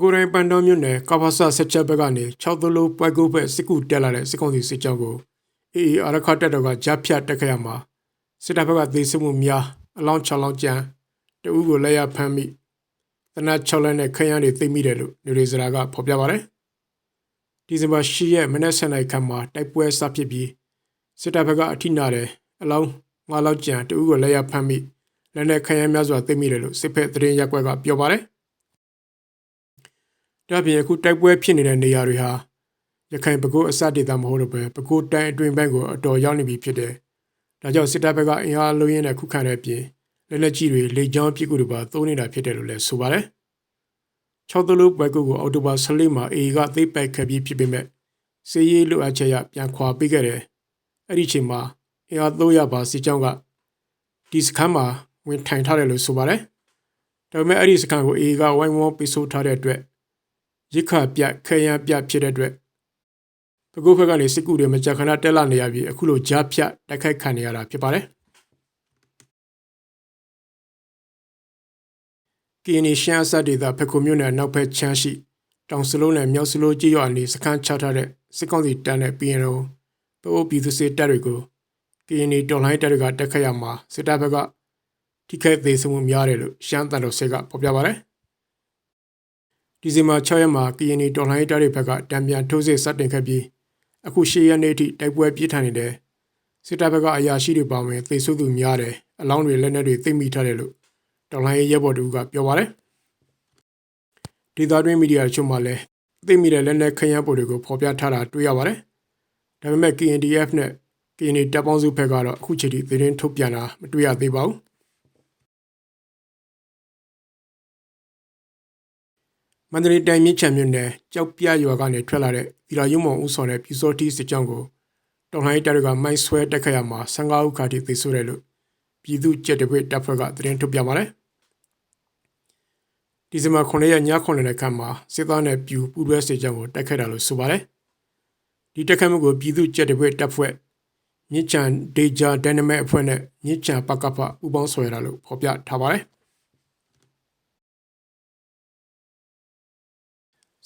ကိုယ်တိုင်ပန်တော်မြို့နယ်ကဘာဆဆက်ချက်ဘက်ကနေ6သလိုပွဲကုတ်ဘက်စစ်ကူတက်လာတဲ့စစ်ကောင်စီစစ်ကြောင်းကိုအေအေအာရခတက်တော်ကဂျားဖြတ်တက်ခဲ့ရမှာစစ်တပ်ဘက်ကသေဆုံးမှုများအလောင်း6လောင်းကျန်တအူးကိုလက်ရဖမ်းမိတနတ်6လက်နဲ့ခရမ်းတွေသိမ့်မိတယ်လို့နေရီစရာကဖော်ပြပါတယ်ဒီဇင်ဘာ10ရက်မနက်7:00နာရီခန့်မှာတိုက်ပွဲစဖြစ်ပြီးစစ်တပ်ဘက်ကအထိနာတယ်အလောင်း9လောက်ကျန်တအူးကိုလက်ရဖမ်းမိလက်နဲ့ခရမ်းများစွာသိမ့်မိတယ်လို့စစ်ဖက်သတင်းရက်ကွက်ကပြောပါတယ် ဒါပြင်အခုတိုက်ပွဲဖြစ်နေတဲ့နေရာတွေဟာရခိုင်ပဲခူးအစဒေသမဟုတ်တော့ပဲပဲခူးတိုင်းအတွင်းဘက်ကိုအတော်ရောက်နေပြီဖြစ်တယ်။ဒါကြောင့်စစ်တပ်ဘက်ကအင်အားလုံးရင်းနဲ့ခုခံတဲ့အပြင်လက်လက်ကြီးတွေလေကြောင်းပစ်ကူတွေပါသုံးနေတာဖြစ်တယ်လို့လည်းဆိုပါတယ်။၆တလူဘက်ကူကိုအော်တိုဘာ14မှာအေကသိပ်ပိုက်ခဲ့ပြီးဖြစ်ပေမဲ့စီးရီးလိုအပ်ချက်ရပြန်ခွာပေးခဲ့တယ်။အဲ့ဒီချိန်မှာအင်အား300ပါစစ်ကြောင်းကဒီစခန်းမှာဝင်ထိုင်ထားတယ်လို့ဆိုပါတယ်။ဒါပေမဲ့အဲ့ဒီစခန်းကိုအေကဝိုင်းဝန်းပိတ်ဆို့ထားတဲ့အတွက် ရစ်ခပြခဲရန်ပြဖြစ်တဲ့အတွက်ပကုတ်ဘက်ကနေစစ်ကူတွေမကြခဏတက်လာနေရပြီးအခုလိုကြားဖြတ်တိုက်ခိုက်ခံနေရတာဖြစ်ပါတယ်ကီနီရှန်ဆတ်ဒေတာဖက်ခုမြို့နယ်နောက်ဘက်ချမ်းရှိတောင်စလုံးနဲ့မြောက်စလုံးကြေးရွာနေစခန်းချထားတဲ့စစ်ကောင်စီတပ်နဲ့ PNO ပအိုပြည်သူစစ်တပ်တွေကိုကီနီတော်လိုင်းတပ်တွေကတက်ခတ်ရမှာစစ်တပ်ဘက်ကထိခိုက်သေးဆုံးမှုများတယ်လို့ရှမ်းတန်တော်ဆက်ကဖော်ပြပါတယ် ဒီဇင်ဘာ6ရက်မှာကရင်နီတော်လှန်ရေးတပ်တွေဘက်ကတံပြန်ထိုးစစ်စတင်ခဲ့ပြီးအခု10ရက်နေ့အထိတိုက်ပွဲပြင်းထန်နေတယ်စစ်တပ်ဘက်ကအရာရှိတွေပါဝင်သေဆုံးသူများတယ်အလောင်းတွေလက်နက်တွေသိမ်းမိထားတယ်လို့တော်လှန်ရေးရဲဘော်တို့ကပြောပါတယ်ဒေသတွင်းမီဒီယာချုပ်မှလည်းသိမ်းမိတဲ့လက်နက်ခရမ်းပေါ်တွေကိုဖော်ပြထားတာတွေ့ရပါတယ်ဒါပေမဲ့ KNDF နဲ့ KND တပ်ပေါင်းစုဘက်ကတော့အခုချိန်ထိသတင်းထုတ်ပြန်တာမတွေ့ရသေးပါဘူး မန္တလေးတိုင်းမြစ်ချံမြို့နယ်ကြောက်ပြရွာကနေထွက်လာတဲ့ဒီလာရုံမောင်ဦးဆောင်တဲ့ပြူစောတီစစ်ကြောင်းကိုတော်လှန်ရေးတပ်တွေကမိုင်းဆွဲတက်ခတ်ရမှာ15ဦးခါထိသေဆုံးတယ်လို့ပြည်သူ့ကြက်တပွေတပ်ဖွဲ့ကသတင်းထုတ်ပြန်ပါတယ်။ဒီဇင်ဘာ9ရက်ည9ရက်ခန့်မှာစစ်သားနဲ့ပြူပူးတွဲစစ်ကြောင်းကိုတက်ခတ်တာလို့ဆိုပါတယ်။ဒီတက်ခတ်မှုကိုပြည်သူ့ကြက်တပွေတပ်ဖွဲ့မြစ်ချံဒေဂျာဒိုင်နမက်အဖွဲ့နဲ့မြစ်ချံပကပပူးပေါင်းဆွဲတာလို့ဖော်ပြထားပါတယ်။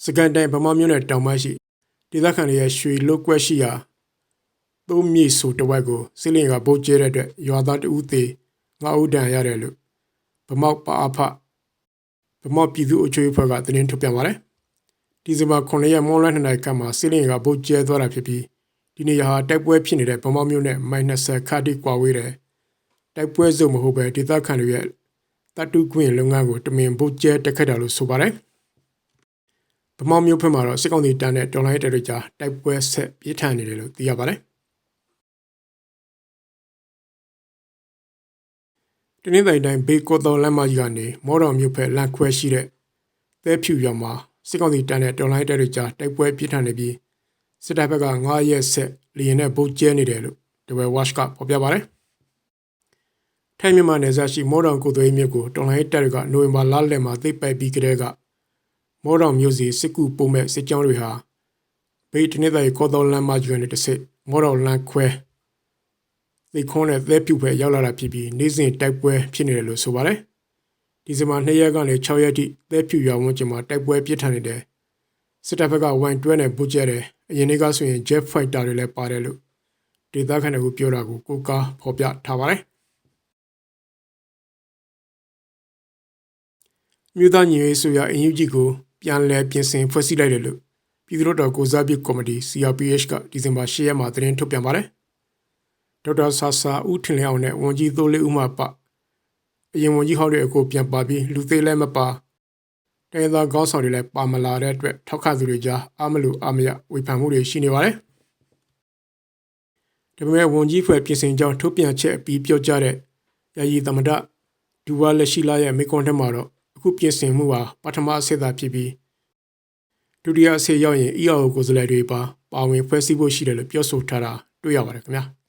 စကန်တိုင်ဗမာမြို့နယ်တောင်ပိုင်းရှိဒေသခံတွေရဲ့ရွှေလုတ်ကွက်ရှိရာသုံးမြေဆိုတဝက်ကိုစစ်လင်ကဗုတ်ကျဲတဲ့အတွက်ရွာသားတဦးသေးငါးဦးဒဏ်ရတယ်လို့ဗမောက်ပါအဖဗမောက်ပြည်သူ့အချို့အဖွဲ့ကသတင်းထုတ်ပြန်ပါတယ်ဒီဇင်ဘာ9ရက်မွန်လွဲ2နိုင်ကမှာစစ်လင်ကဗုတ်ကျဲသွားတာဖြစ်ပြီးဒီနေ့ဟာတိုက်ပွဲဖြစ်နေတဲ့ဗမောက်မြို့နယ်မိုင်20ခါတိကွာဝေးတယ်တိုက်ပွဲစုံမဟုတ်ပဲဒေသခံတွေရဲ့တတုကွင်းလုပ်ငန်းကိုတမင်ဗုတ်ကျဲတက်ခတ်တာလို့ဆိုပါတယ် ဗမောက်မြို့ဖက်မှာတော့စစ်ကောင်စီတန်းနဲ့တော်လိုင်းတပ်တွေကြားတိုက်ပွဲဆက်ပြင်းထန်နေတယ်လို့သိရပါတယ်။တနင်္သာရီတိုင်းဘေးကော်တော်လမ်းမကြီးကနေမော်တော်မြို့ဖက်လမ်းခွဲရှိတဲ့သဲဖြူရွာမှာစစ်ကောင်စီတန်းနဲ့တော်လိုင်းတပ်တွေကြားတိုက်ပွဲပြင်းထန်နေပြီးစစ်တပ်ဘက်က9ရက်ဆက်လျင်နဲ့ဗုတ်ကျဲနေတယ်လို့ဒဝဲဝါ့ရှ်ကဖော်ပြပါတယ်။ထိုင်းမြန်မာနယ်စပ်ရှိမော်တော်ကိုသွေးမြို့ကိုတော်လိုင်းတပ်တွေကနိုဝင်ဘာလလယ်မှာသိပ်ပိုက်ပြီးကတည်းက မော်တော်မျိုးစီစစ်ကူပုံမဲ့စစ်ကြောင်းတွေဟာဗိတ်တနစ်သားကောတော်လမ်းမကြီးကနေတဆစ်မော်တော်လမ်းခွဲသိခွန်းနဲ့သဲဖြူပဲရောက်လာတာဖြစ်ပြီးနေ့စဉ်တိုက်ပွဲဖြစ်နေတယ်လို့ဆိုပါတယ်ဒီဇင်ဘာ2ရက်ကနေ6ရက်ထိသဲဖြူရွာဝန်းကျင်မှာတိုက်ပွဲပြစ်ထန်နေတယ်စစ်တပ်ဘက်ကဝိုင်တွဲနဲ့ပူကျဲတယ်အရင်ကဆိုရင် jet fighter တွေလည်းပါတယ်လို့ဒေသခံတွေကပြောတာကိုကိုကားဖော်ပြထားပါတယ်မြို့သားညီရေးဆိုရအင်ယူဂျီကို ပြန်လည်ပြင်ဆင်ဖွဲ့စည်းလိုက်တယ်လို့ပြည်သူ့တော်ကိုစားပြုကော်မတီ CRPH ကဒီဇင်ဘာ10ရက်မှာသတင်းထုတ်ပြန်ပါတယ်။ဒေါက်တာဆာဆာဦးထင်လျောင်းနဲ့ဝန်ကြီးသိုးလေးဦးမှပအရင်ဝန်ကြီးဟောက်တဲ့အကိုပြန်ပါပြီးလူသေးလည်းမပါတိုင်းသားကောင်းဆောင်တွေလည်းပါမလာတဲ့အတွက်ထောက်ခံသူတွေကြားအမလို့အမရဝေဖန်မှုတွေရှိနေပါတယ်။ဒါပေမဲ့ဝန်ကြီးဖွဲ့ပြင်ဆင်ကြောင်းထုတ်ပြန်ချက်အပြီးပြောကြားတဲ့ယာယီသမ္မတဒူဝါလက်ရှိလာရဲ့မိကွန်ထက်မှာတော့အ ခုပြင်ဆင်မှုဟာပထမအဆင့်သာဖြစ်ပြီးဒုတိယအဆင့်ရောက်ရင် EAO ကိုယ်စားလှယ်တွေပါပါဝင်ဖွဲ့စည်းဖို့ရှိတယ်လို့ပြောဆိုထားတာတွေ့ရပါတယ်ခင်ဗျာ။